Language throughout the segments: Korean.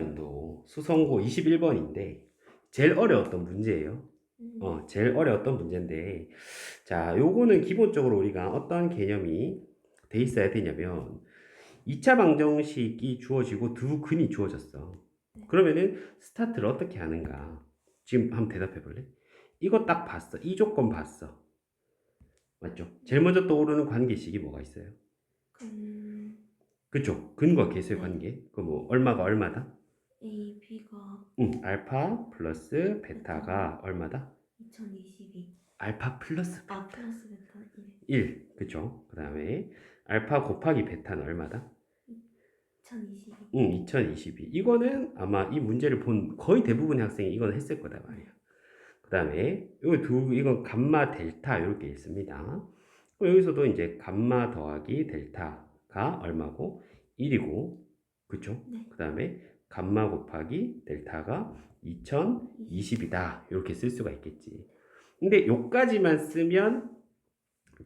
연도 수성고 21번인데 제일 어려웠던 문제예요. 음. 어, 제일 어려웠던 문제인데 자, 요거는 기본적으로 우리가 어떤 개념이 돼 있어야 되냐면 2차 방정식이 주어지고 두 근이 주어졌어. 네. 그러면은 스타트를 어떻게 하는가? 지금 한번 대답해 볼래? 이거 딱 봤어. 이 조건 봤어. 맞죠? 제일 먼저 떠오르는 관계식이 뭐가 있어요? 음, 그쵸? 근과 계수의 네. 관계. 그 뭐 얼마가 얼마다? A, B가 응, 알파 플러스 베타가 얼마다? 2022. 알파 플러스 아, 플러스 베타 1. 1. 그쵸? 그 다음에 알파 곱하기 베타는 얼마다? 2022. 응, 2022. 이거는 아마 이 문제를 본 거의 대부분의 학생이 이건 했을 거다 말이야. 그 다음에 요 두, 이건 감마 델타 이렇게 있습니다. 여기서도 이제 감마 더하기 델타가 얼마고? 1이고, 그쵸? 네. 그 다음에 감마 곱하기 델타가 2020이다. 이렇게 쓸 수가 있겠지. 근데 요까지만 쓰면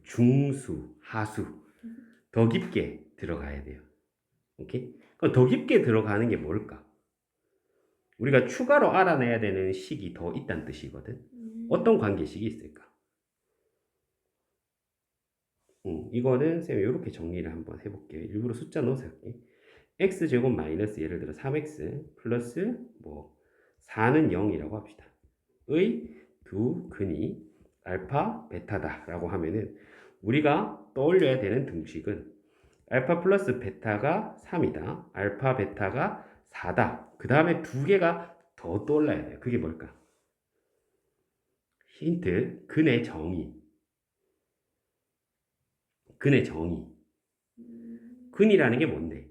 중수, 하수 더 깊게 들어가야 돼요. 오케이? 그럼 더 깊게 들어가는 게 뭘까? 우리가 추가로 알아내야 되는 식이 더 있다는 뜻이거든. 음, 어떤 관계식이 있을까? 음, 이거는 쌤이 이렇게 정리를 한번 해볼게요. 일부러 숫자 넣어서 할게. X제곱 마이너스 예를 들어 3x 플러스 뭐 4는 0이라고 합시다. 의 두 근이 알파 베타다라고 하면은 우리가 떠올려야 되는 등식은 알파 플러스 베타가 3이다. 알파 베타가 4다. 그 다음에 두 개가 더 떠올라야 돼요. 그게 뭘까? 힌트, 근의 정의. 근의 정의. 음, 근이라는 게 뭔데?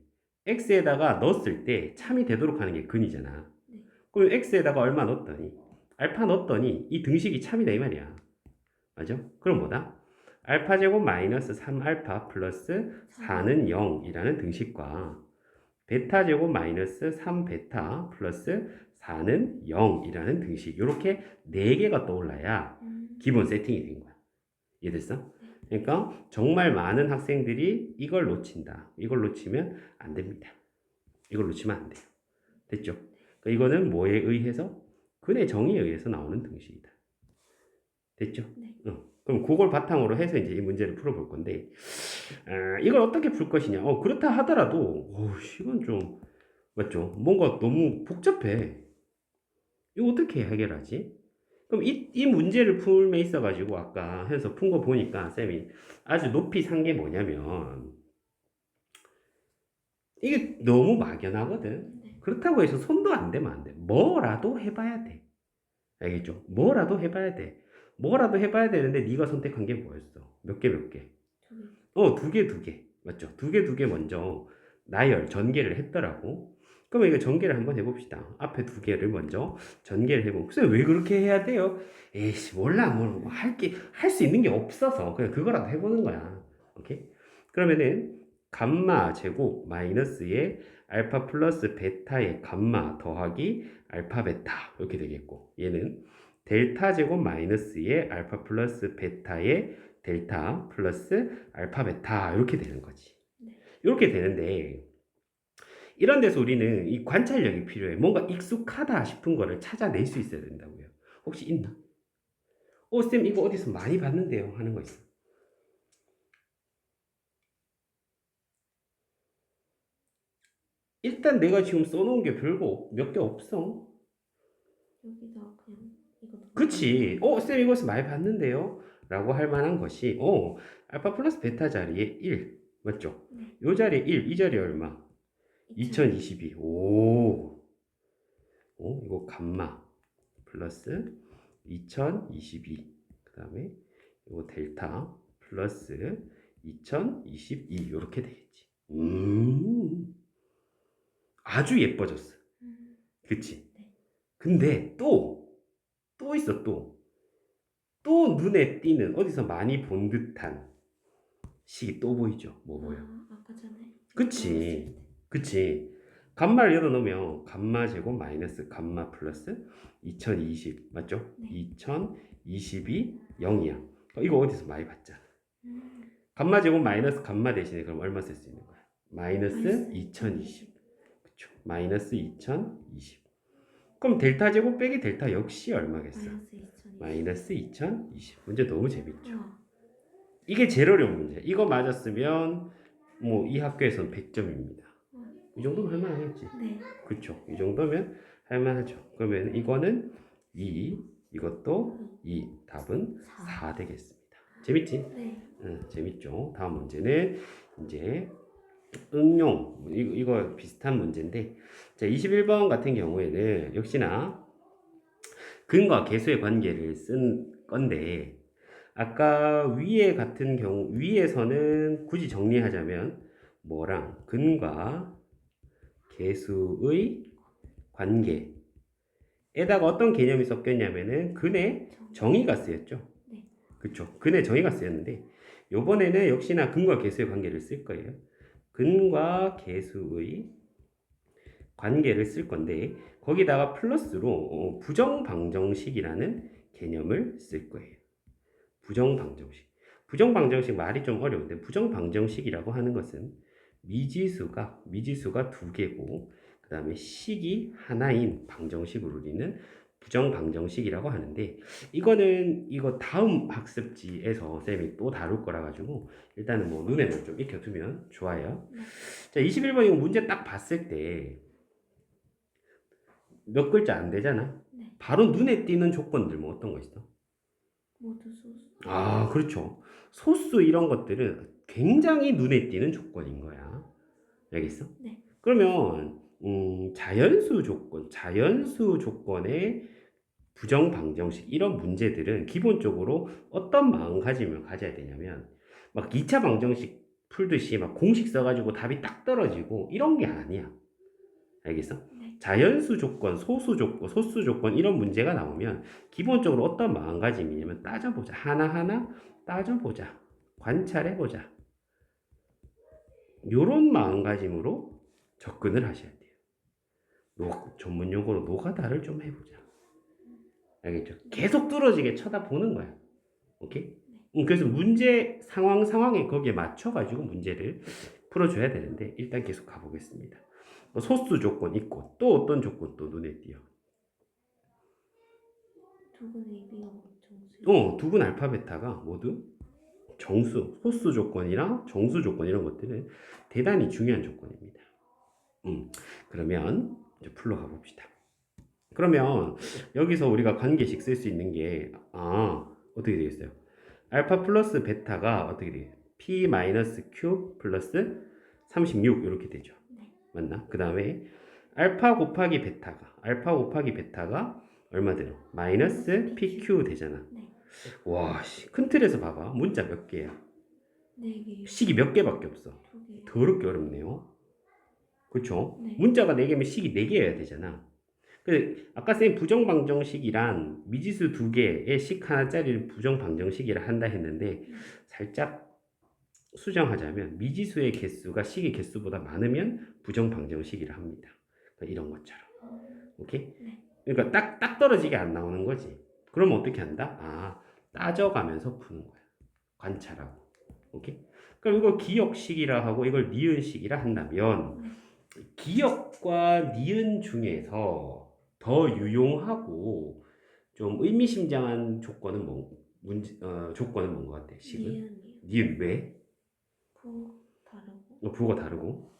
X에다가 넣었을 때 참이 되도록 하는 게 근이잖아. 네. 그럼 x에다가 얼마 넣었더니 알파 넣었더니 이 등식이 참이다 이 말이야. 맞아? 그럼 뭐다? 알파 제곱 마이너스 3알파 플러스 4는 0이라는 등식과 베타 제곱 마이너스 3베타 플러스 4는 0이라는 등식 이렇게 네 개가 떠올라야 음, 기본 세팅이 된 거야. 이해됐어? 그러니까 정말 많은 학생들이 이걸 놓친다. 이걸 놓치면 안 됩니다. 이걸 놓치면 안 돼요. 됐죠? 그러니까 이거는 뭐에 의해서? 근의 정의에 의해서 나오는 등식이다. 됐죠? 네. 어, 그럼 그걸 바탕으로 해서 이제 이 문제를 풀어볼 건데, 아, 이걸 어떻게 풀 것이냐? 어, 그렇다 하더라도, 어, 이건 좀, 맞죠? 뭔가 너무 복잡해. 이거 어떻게 해결하지? 그럼 이, 이 문제를 풀에 있어 가지고 아까 해서 푼 거 보니까 쌤이 아주 높이 산 게 뭐냐면 이게 너무 막연하거든. 네. 그렇다고 해서 손도 안 대면 안 돼. 뭐라도 해봐야 돼. 알겠죠? 뭐라도 해봐야 돼. 뭐라도 해봐야 되는데 네가 선택한 게 뭐였어? 몇 개 몇 개? 두 개. 어, 두 개, 두 개. 맞죠? 두 개, 두 개 먼저 나열, 전개를 했더라고. 그러면 이거 전개를 한번 해봅시다. 앞에 두 개를 먼저 전개를 해보고. 글쎄, 왜 그렇게 해야 돼요? 에이씨, 몰라. 뭐, 할 게, 할 수 있는 게 없어서. 그냥 그거라도 해보는 거야. 오케이? 그러면은, 감마 제곱 마이너스의 알파 플러스 베타의 감마 더하기 알파 베타. 이렇게 되겠고. 얘는 델타 제곱 마이너스의 알파 플러스 베타의 델타 플러스 알파 베타 이렇게 되는 거지. 네. 이렇게 되는데 이런 데서 우리는 이 관찰력이 필요해. 뭔가 익숙하다 싶은 거를 찾아낼 수 있어야 된다고요. 혹시 있나? 어, 쌤 이거 어디서 많이 봤는데요 하는 거 있어. 일단 내가 지금 써놓은 게 별거 몇 개 없어. 여기다 그냥 이거 그치. 어, 쌤 이것을 많이 봤는데요? 라고 할 만한 것이, 어, 알파 플러스 베타 자리에 1. 맞죠? 네. 요 자리에 1, 이 자리에 얼마? 2022. 오. 오, 이거 감마. 플러스 2022. 그 다음에 이거 델타. 플러스 2022. 요렇게 되겠지. 음. 아주 예뻐졌어. 음, 그치? 네. 근데 또, 또 있어, 또. 또 눈에 띄는, 어디서 많이 본 듯한 식이 또 보이죠? 뭐 보여? 아, 아까 전에. 그치. 그치. 감마를 열어 놓으면, 감마 제곱 마이너스 감마 플러스 2020. 맞죠? 네. 2022, 0이야. 이거 어디서 많이 봤잖아. 음, 감마 제곱 마이너스 감마 대신에 그럼 얼마 쓸 수 있는 거야? 마이너스 마이너스 2020. 그쵸. 마이너스 2020. 그럼 델타 제곱 빼기 델타 역시 얼마겠어? 마이너스 2020. 마이너스 2020. 문제 너무 재밌죠? 와, 이게 어려운 문제. 이거 맞았으면 뭐 이 학교에서는 100점입니다. 이 정도면 할만하겠지. 네. 그쵸. 이 정도면 할만하죠. 그러면 이거는 2, 이것도 2. 답은 4. 4 되겠습니다. 재밌지? 네. 응, 재밌죠. 다음 문제는 이제 응용 이거, 이거 비슷한 문제인데 자 21번 같은 경우에는 역시나 근과 계수의 관계를 쓴 건데 아까 위에 같은 경우 위에서는 굳이 정리하자면 뭐랑 근과 계수의 관계에다가 어떤 개념이 섞였냐면은 근의 정의가 쓰였죠. 네. 그쵸. 근의 정의가 쓰였는데 요번에는 역시나 근과 계수의 관계를 쓸 거예요. 근과 계수의 관계를 쓸 건데 거기다가 플러스로 어, 부정방정식이라는 개념을 쓸 거예요. 부정방정식. 부정방정식 말이 좀 어려운데 부정방정식이라고 하는 것은 미지수가 미지수가 두 개고 그 다음에 식이 하나인 방정식으로 우리는 부정방정식이라고 하는데 이거는 이거 다음 학습지에서 쌤이 또 다룰 거라 가지고 일단은 뭐 눈에는 좀 익혀두면 좋아요. 네. 자 21번 이거 문제 딱 봤을 때 몇 글자 안 되잖아. 네. 바로 눈에 띄는 조건들 뭐 어떤 거 있어? 모두 소수. 아 그렇죠. 소수 이런 것들은 굉장히 눈에 띄는 조건인 거야. 알겠어? 네. 그러면 음, 자연수 조건, 자연수 조건의 부정 방정식 이런 문제들은 기본적으로 어떤 마음가짐을 가져야 되냐면 막 2차 방정식 풀듯이 막 공식 써가지고 답이 딱 떨어지고 이런 게 아니야. 알겠어? 네. 자연수 조건, 소수 조건, 소수 조건 이런 문제가 나오면 기본적으로 어떤 마음가짐이냐면 따져보자. 하나하나 따져보자. 관찰해보자. 요런 마음가짐으로 접근을 하셔야 돼요. 노, 전문 용어로 노가다를 좀 해보자. 알겠죠? 계속 뚫어지게 쳐다보는 거야. 오케이? 음, 그래서 문제 상황 상황에 거기에 맞춰가지고 문제를 풀어줘야 되는데 일단 계속 가보겠습니다. 뭐 소수 조건 있고 또 어떤 조건 또 눈에 띄어? 두 분의 이비가 정수. 어, 두분 알파 베타가 모두 정수, 소수 조건이랑 정수 조건 이런 것들은 대단히 중요한 조건입니다. 음, 그러면 이제 풀러 가봅시다. 그러면 여기서 우리가 관계식 쓸 수 있는 게, 아, 어떻게 되겠어요? 알파 플러스 베타가 어떻게 돼요? p 마이너스 q 플러스 36 이렇게 되죠. 네. 맞나? 그 다음에 알파 곱하기 베타가, 알파 곱하기 베타가 얼마 되요? 마이너스 pq 되잖아. 네. 와, 씨, 큰 틀에서 봐봐. 문자 몇 개야? 네 개. 식이 몇 개밖에 없어. 두 개. 더럽게 어렵네요. 그쵸? 네. 문자가 4개면 식이 4개여야 되잖아. 그 아까 쌤 부정방정식이란 미지수 두 개의 식 하나짜리를 부정방정식이라 한다 했는데 살짝 수정하자면 미지수의 개수가 식의 개수보다 많으면 부정방정식이라 합니다. 그러니까 이런 것처럼. 오케이? 네. 그러니까 딱, 딱 떨어지게 안 나오는 거지. 그러면 어떻게 한다? 아, 따져가면서 푸는 거야. 관찰하고. 오케이? 그럼 이걸 기억식이라 하고 이걸 니은식이라 한다면 네. 기억과 니은 중에서 더 유용하고 좀 의미심장한 조건은 뭐, 문제, 어, 조건은 뭔 것 같아? 식은? 니은이요. 니은 왜? 부 다르고 어, 부호가 다르고.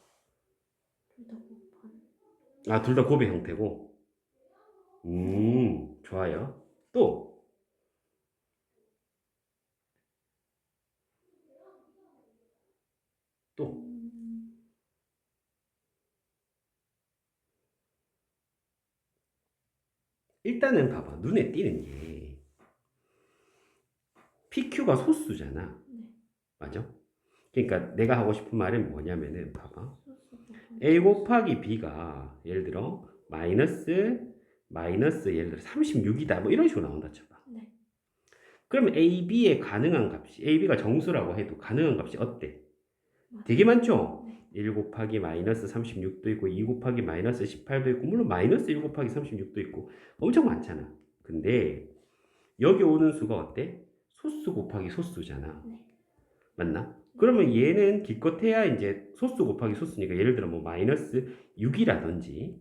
둘 다 곱한. 아, 둘 다 곱의 형태고. 음, 좋아요. 또, 또, 음, 일단은 봐봐. 눈에 띄는 게, PQ가 소수잖아. 네. 맞아? 그러니까 내가 하고 싶은 말은 뭐냐면은, 봐봐. A 곱하기 B가 예를 들어, 마이너스, 마이너스 예를 들어 36이다. 뭐 이런 식으로 나온다 쳐봐. 네. 그러면 A, B의 가능한 값이, A, B가 정수라고 해도 가능한 값이 어때? 되게 많죠? 네. 1 곱하기 마이너스 36도 있고 2 곱하기 마이너스 18도 있고 물론 마이너스 1 곱하기 36도 있고 엄청 많잖아. 근데 여기 오는 수가 어때? 소수 곱하기 소수잖아. 네. 맞나? 그러면 얘는 기껏해야 이제 소수 곱하기 소수니까 예를 들어 뭐 마이너스 6이라든지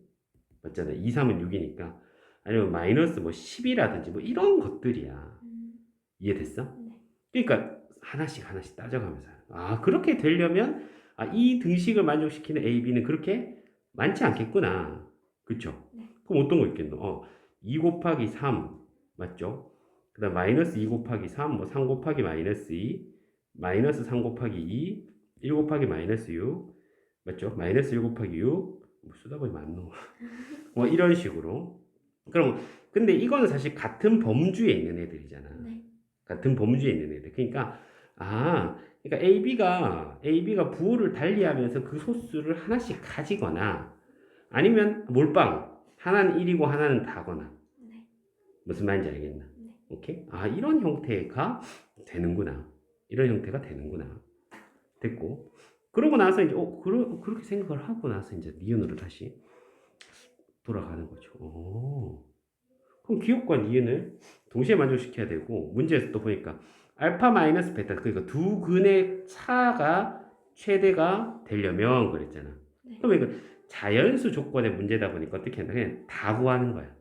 맞잖아. 2, 3은 6이니까 아니면 마이너스 뭐 10이라든지 뭐 이런 것들이야. 음, 이해됐어? 네. 그러니까 하나씩 하나씩 따져가면서 아 그렇게 되려면 아, 이 등식을 만족시키는 A, B는 그렇게 많지 않겠구나. 그쵸? 네. 그럼 어떤 거 있겠노? 어, 2 곱하기 3 맞죠? 그 다음 마이너스 2 곱하기 3, 뭐 3 곱하기 마이너스 2, 마이너스 3 곱하기 2, 1 곱하기 마이너스 6 맞죠? 마이너스 1 곱하기 6 뭐 쓰다 보니 맞노? 뭐 이런 식으로 그럼 근데 이거는 사실 같은 범주에 있는 애들이잖아. 네. 같은 범주에 있는 애들. 그러니까 아, 그러니까 AB가 AB가 부호를 달리하면서 그 소수를 하나씩 가지거나 아니면 몰빵 하나는 1이고 하나는 다거나 네. 무슨 말인지 알겠나? 네. 오케이? 아, 이런 형태가 되는구나. 이런 형태가 되는구나. 됐고. 그러고 나서 이제 어, 그러, 그렇게 생각을 하고 나서 이제 니은으로 다시 돌아가는 거죠. 오. 그럼 기업과 니은을 동시에 만족시켜야 되고 문제에서 또 보니까 알파 마이너스 베타 그러니까 두 근의 차가 최대가 되려면 그랬잖아. 네. 그러면 이거 자연수 조건의 문제다 보니까 어떻게 한다? 그냥 다 구하는 거야.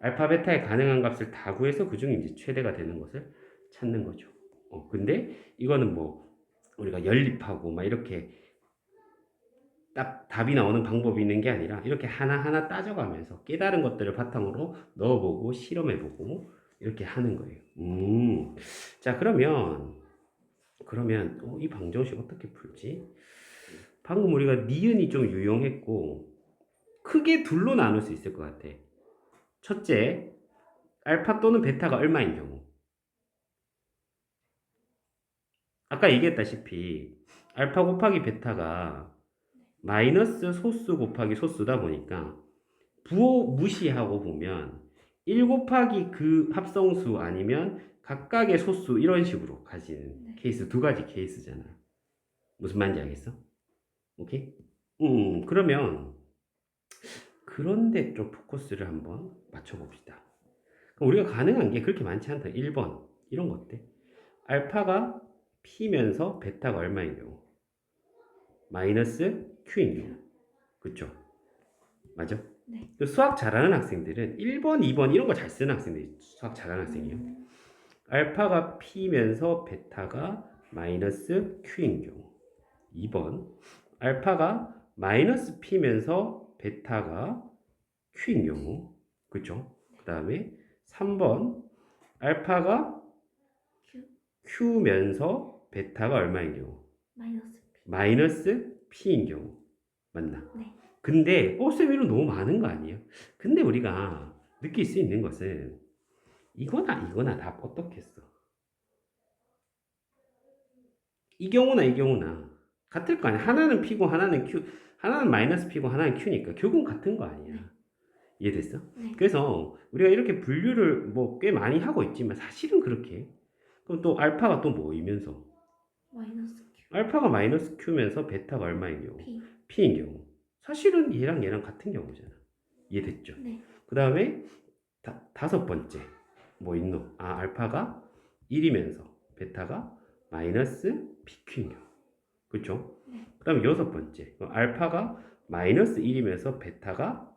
알파 베타의 가능한 값을 다 구해서 그 중에 이제 최대가 되는 것을 찾는 거죠. 어, 근데 이거는 뭐 우리가 연립하고 막 이렇게 딱 답이 나오는 방법이 있는 게 아니라 이렇게 하나하나 따져가면서 깨달은 것들을 바탕으로 넣어보고 실험해보고 이렇게 하는 거예요. 음. 자, 그러면 그러면 어, 이 방정식 어떻게 풀지? 방금 우리가 니은이 좀 유용했고 크게 둘로 나눌 수 있을 것 같아. 첫째, 알파 또는 베타가 얼마인 경우. 아까 얘기했다시피 알파 곱하기 베타가 마이너스 소수 곱하기 소수다 보니까 부호 무시하고 보면 1 곱하기 그 합성수 아니면 각각의 소수 이런 식으로 가지는 네. 케이스 두 가지 케이스잖아. 무슨 말인지 알겠어? 오케이? 음, 그러면 그런데 좀 포커스를 한번 맞춰봅시다. 우리가 가능한 게 그렇게 많지 않다. 1번 이런 거 어때? 알파가 P면서 베타가 얼마인 경우? 마이너스 Q인 경우. 그쵸? 맞아? 네. 그 수학 잘하는 학생들은 1번, 2번 이런 거 잘 쓰는 학생들이 수학 잘하는 학생이에요. 음, 알파가 P면서 베타가 마이너스 Q인 경우 2번 알파가 마이너스 P면서 베타가 Q인 경우 그쵸? 그 다음에 3번 알파가 Q Q면서 베타가 얼마인 경우 마이너스 P. 마이너스 P인 경우 맞나? 네. 근데 이런 너무 많은 거 아니에요? 근데 우리가 느낄 수 있는 것은 이거나 이거나 다 어떻겠어? 이 경우나 이 경우나 같을 거 아니야? 하나는 P고 하나는 Q, 하나는 마이너스 P고 하나는 Q니까 결국은 같은 거 아니야? 이해됐어? 네. 그래서 우리가 이렇게 분류를 뭐 꽤 많이 하고 있지만 사실은 그렇게 그럼 또 알파가 또 뭐이면서 마이너스 Q. 알파가 마이너스 Q면서 베타가 얼마인 경우? P. P인 경우 사실은 얘랑 얘랑 같은 경우잖아 이해됐죠? 네. 그 다음에 다섯 번째 뭐 있노? 아 알파가 1이면서 베타가 마이너스 PQ인 경우 그쵸? 네. 그 다음에 여섯 번째 어, 알파가 마이너스 1이면서 베타가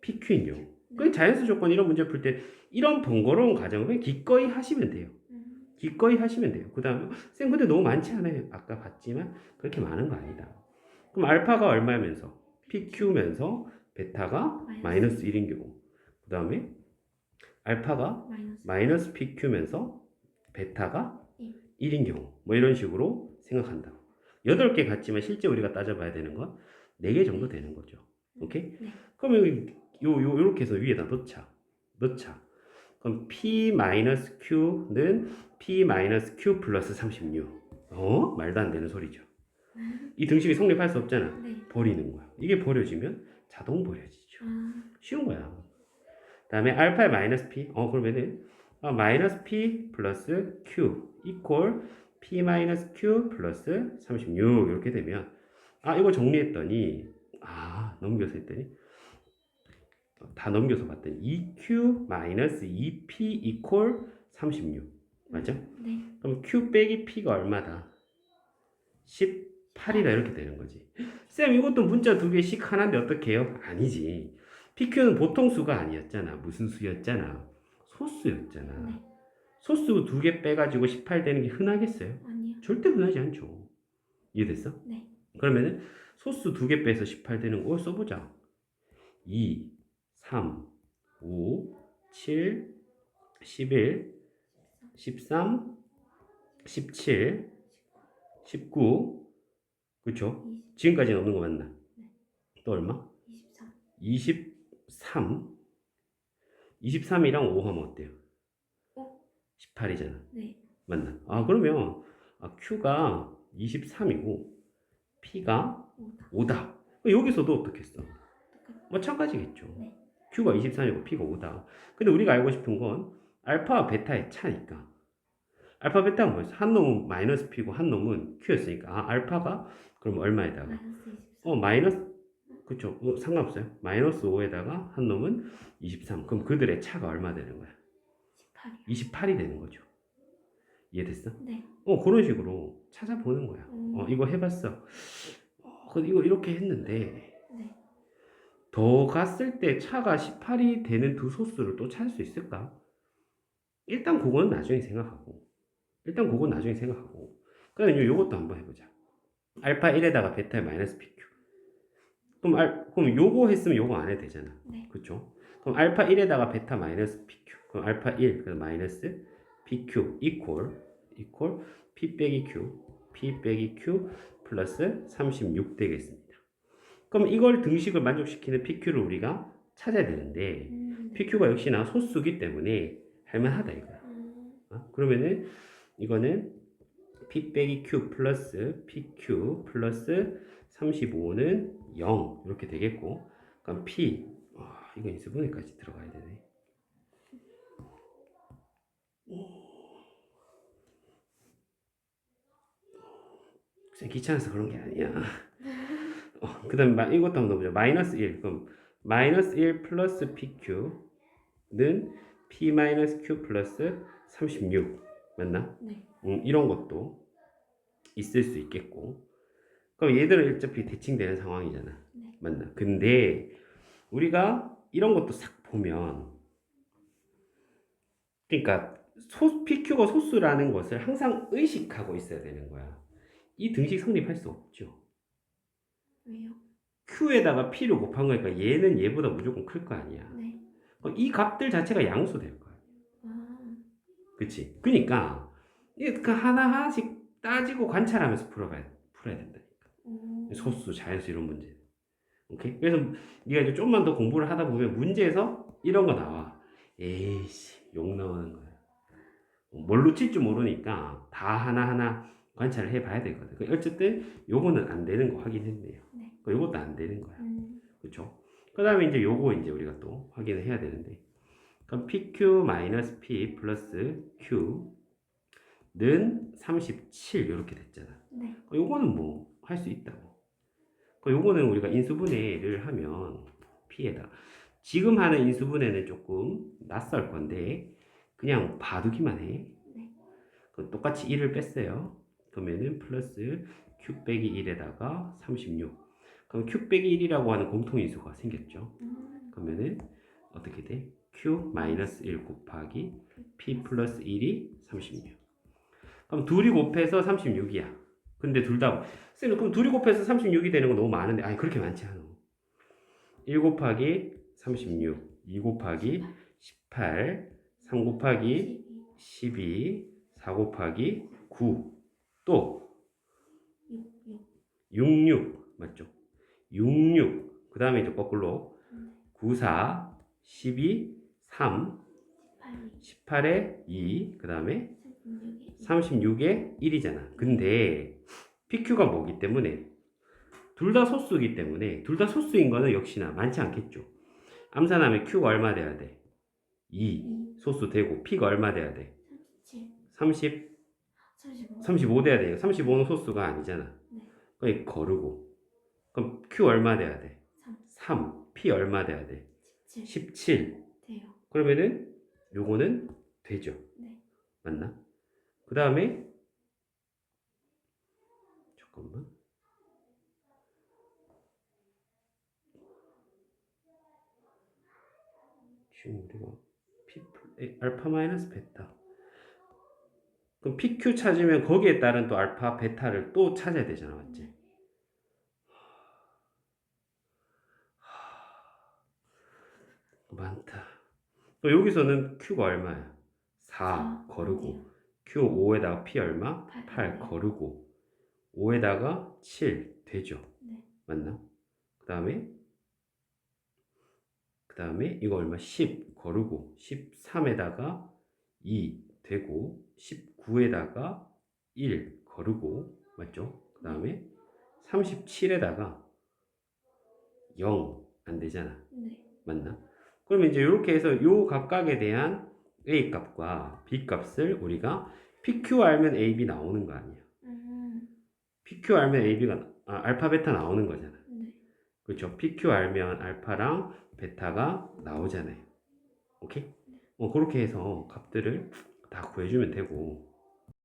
PQ인 경우 그 자연수 조건 이런 문제 풀 때 이런 번거로운 과정을 기꺼이 하시면 돼요 음, 기꺼이 하시면 돼요. 그 다음에, 쌤, 근데 너무 많지 않아요? 아까 봤지만, 그렇게 많은 거 아니다. 그럼 알파가 얼마면서? PQ면서, 베타가 마이너스. 마이너스 1인 경우. 그 다음에, 알파가 마이너스 PQ면서, 베타가 일. 1인 경우. 뭐 이런 식으로 생각한다. 8개 같지만, 실제 우리가 따져봐야 되는 건 4개 정도 되는 거죠. 오케이? 네. 그러면 요, 요, 요렇게 해서 위에다 넣자. 넣자. 그럼 P-Q는 P-Q 플러스 36. 어? 말도 안 되는 소리죠. 이 등식이 성립할 수 없잖아. 네. 버리는 거야. 이게 버려지면 자동 버려지죠. 아, 쉬운 거야. 다음에 알파의 마이너스 P. 어, 그러면은 어, 마이너스 P 플러스 Q 이퀄 P 마이너스 Q 플러스 36 이렇게 되면 아, 이거 정리했더니 아, 넘겨서 했더니 다 넘겨서 봤더니 EQ 마이너스 EP 이퀄 36 맞죠? 네. 그럼 Q 빼기 P가 얼마다? 18이다 이렇게 되는 거지. 쌤 이것도 문자 두 개씩 하나인데 어떻게 해요? 아니지. PQ는 보통 수가 아니었잖아. 무슨 수였잖아. 소수였잖아. 네. 소수 두 개 빼가지고 18 되는 게 흔하겠어요? 아니요. 절대 흔하지 않죠. 이해됐어? 네. 그러면은 소수 두 개 빼서 18 되는 거 써보자. 2, 3, 5, 7, 11, 13, 17, 19. 그쵸? 20, 지금까지는 없는 거 맞나? 네. 또 얼마? 23. 23. 23이랑 5 하면 어때요? 어? 18이잖아. 네. 맞나? 아, 그러면 아, Q가 23이고 P가 5다. 5다. 여기서도 어떻게 했어? 마찬가지겠죠. 네. Q가 23이고 P가 5다. 근데 우리가 알고 싶은 건 알파와 베타의 차니까. 알파 베타가 뭐였어? 한 놈은 마이너스 P고 한 놈은 Q였으니까. 아, 알파가 그럼 얼마에다가? 마이너스 23. 어, 마이너스 그쵸. 어, 상관없어요. 마이너스 5에다가 한 놈은 23. 그럼 그들의 차가 얼마 되는 거야? 18이요. 28이 되는 거죠. 이해됐어? 네. 어, 그런 식으로 찾아보는 거야. 음. 어, 이거 해봤어. 어, 이거 이렇게 했는데, 네. 더 갔을 때 차가 18이 되는 두 소수를 또 찾을 수 있을까? 일단 그거는 나중에 생각하고, 일단 그건 나중에 생각하고, 그 다음에 요것도 한번 해보자. 알파 1에다가 베타에 마이너스 PQ. 그럼, 알, 그럼 요거 했으면 요거 안 해도 되잖아. 네. 그쵸? 그럼 알파 1에다가 베타 마이너스 PQ. 그럼 알파 1, 그래서 마이너스 PQ 이퀄, 이퀄 P 빼기 Q, P 빼기 Q 플러스 36 되겠습니다. 그럼 이걸 등식을 만족시키는 PQ를 우리가 찾아야 되는데, 음. 네. PQ가 역시나 소수기 때문에 할만하다 이거야. 음. 어? 그러면은 이거는 P 빼기 Q 플러스 PQ 플러스 35는 0 이렇게 되겠고 그럼 P 아, 이거 인수분해까지 들어가야 되네. 쌤 귀찮아서 그런 게 아니야. 어, 그 다음에 이것도 한번 넣어보자. 마이너스 1. 그럼 마이너스 1 플러스 PQ는 P 마이너스 Q 플러스 36 맞나? 네. 음, 이런 것도 있을 수 있겠고 그럼 얘들은 어차피 대칭되는 상황이잖아 네. 맞나? 근데 우리가 이런 것도 싹 보면 그러니까 소, PQ가 소수라는 것을 항상 의식하고 있어야 되는 거야 이 등식 성립할 수 없죠 왜요? Q에다가 P를 곱한 거니까 얘는 얘보다 무조건 클 거 아니야 네. 이 값들 자체가 양수 아. 그치? 그니까, 그 하나하나씩 따지고 관찰하면서 풀어가야, 풀어야 된다니까. 오. 소수, 자연수 이런 문제. 오케이? 그래서 네가 이제 좀만 더 공부를 하다 보면 문제에서 이런 거 나와. 에이씨, 욕 나오는 거야. 뭘로 칠줄 모르니까 다 하나하나 관찰을 해봐야 되거든. 그 어쨌든 요거는 안 되는 거 확인했네요. 네. 그 요것도 안 되는 거야. 음. 그쵸? 그 다음에 이제 요거 이제 우리가 또 확인을 해야 되는데. 그럼 PQ 마이너스 P 플러스 Q는 37 이렇게 됐잖아. 네. 어, 요거는 뭐 할 수 있다고. 그 요거는 우리가 인수분해를 하면 P에다 지금 하는 인수분해는 조금 낯설 건데 그냥 봐두기만 해. 네. 그 똑같이 1을 뺐어요. 그러면은 플러스 Q 빼기 1에다가 36. 그럼 Q 빼기 1이라고 하는 공통인수가 생겼죠. 음. 그러면은 어떻게 돼? Q 마이너스 1 곱하기 P 플러스 1이 36. 그럼 둘이 곱해서 36이야. 근데 둘 다, 쌤, 그럼 둘이 곱해서 36이 되는 거 너무 많은데, 아니, 그렇게 많지 않아. 1 곱하기 36, 2 곱하기 18, 3 곱하기 12. 12, 4 곱하기 9, 또 6. 6. 66, 맞죠? 66, 그 다음에 이제 거꾸로 네. 9, 4, 12, 3, 8. 18에 2, 그 다음에 36. 36에 1이잖아. 근데 PQ가 뭐기 때문에 둘 다 소수이기 때문에 둘 다 소수인 거는 역시나 많지 않겠죠. 암산하면 Q가 얼마 돼야 돼? 2 2. 소수 되고 P가 얼마 돼야 돼? 37. 30, 35. 35 돼야 돼. 35는 소수가 아니잖아. 네. 그러니까 거르고 그럼 Q 얼마 돼야 돼? 3. 3 P 얼마 돼야 돼? 17. 17 돼요. 그러면은 요거는 되죠. 네. 맞나? 그 다음에 잠깐만. 지금 우리가 P 에, 알파 마이너스 베타. 그럼 PQ 찾으면 거기에 따른 또 알파, 베타를 또 찾아야 되잖아, 맞지? 많다. 또 여기서는 Q가 얼마야? 4 사. 거르고 Q 5에다가 P 얼마? 팔. 8 거르고 5에다가 7 되죠. 네. 맞나? 그 다음에 그 다음에 이거 얼마? 10 거르고 13에다가 2 되고 19에다가 1 거르고 맞죠? 그 다음에 37에다가 0 안 되잖아. 네. 맞나? 그러면 이제 이렇게 해서 요 각각에 대한 A 값과 B 값을 우리가 PQ 알면 AB 나오는 거 아니야? 음. PQ 알면 AB가 아, 알파 베타 나오는 거잖아. 네. 그렇죠? PQ 알면 알파랑 베타가 나오잖아요. 오케이? 어, 그렇게 해서 값들을 다 구해주면 되고